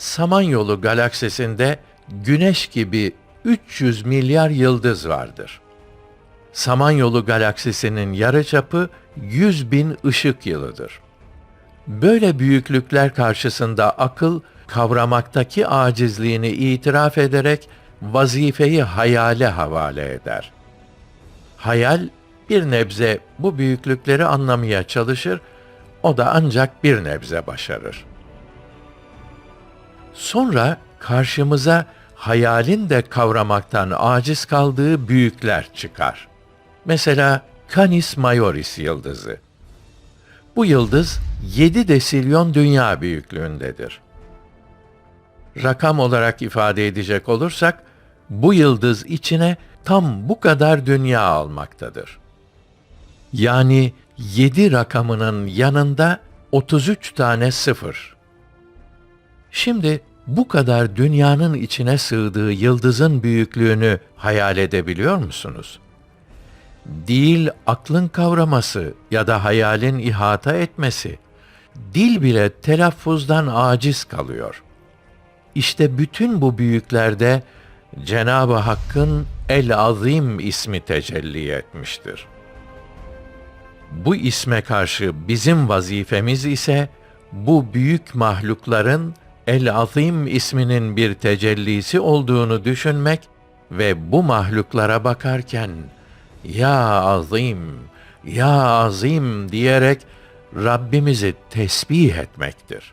Samanyolu galaksisinde Güneş gibi 300 milyar yıldız vardır. Samanyolu galaksisinin yarıçapı 100 bin ışık yılıdır. Böyle büyüklükler karşısında akıl kavramaktaki acizliğini itiraf ederek vazifeyi hayale havale eder. Hayal bir nebze bu büyüklükleri anlamaya çalışır, o da ancak bir nebze başarır. Sonra karşımıza hayalin de kavramaktan aciz kaldığı büyükler çıkar. Mesela Canis Majoris yıldızı. Bu yıldız 7 desilyon dünya büyüklüğündedir. Rakam olarak ifade edecek olursak, bu yıldız içine tam bu kadar dünya almaktadır. Yani 7 rakamının yanında 33 tane sıfır. Şimdi bu kadar dünyanın içine sığdığı yıldızın büyüklüğünü hayal edebiliyor musunuz? Değil aklın kavraması ya da hayalin ihata etmesi, dil bile telaffuzdan aciz kalıyor. İşte bütün bu büyüklerde Cenab-ı Hakk'ın El-Azim ismi tecelli etmiştir. Bu isme karşı bizim vazifemiz ise bu büyük mahlukların El-Azim isminin bir tecellisi olduğunu düşünmek ve bu mahluklara bakarken ya azim, ya azim diyerek Rabbimizi tesbih etmektir.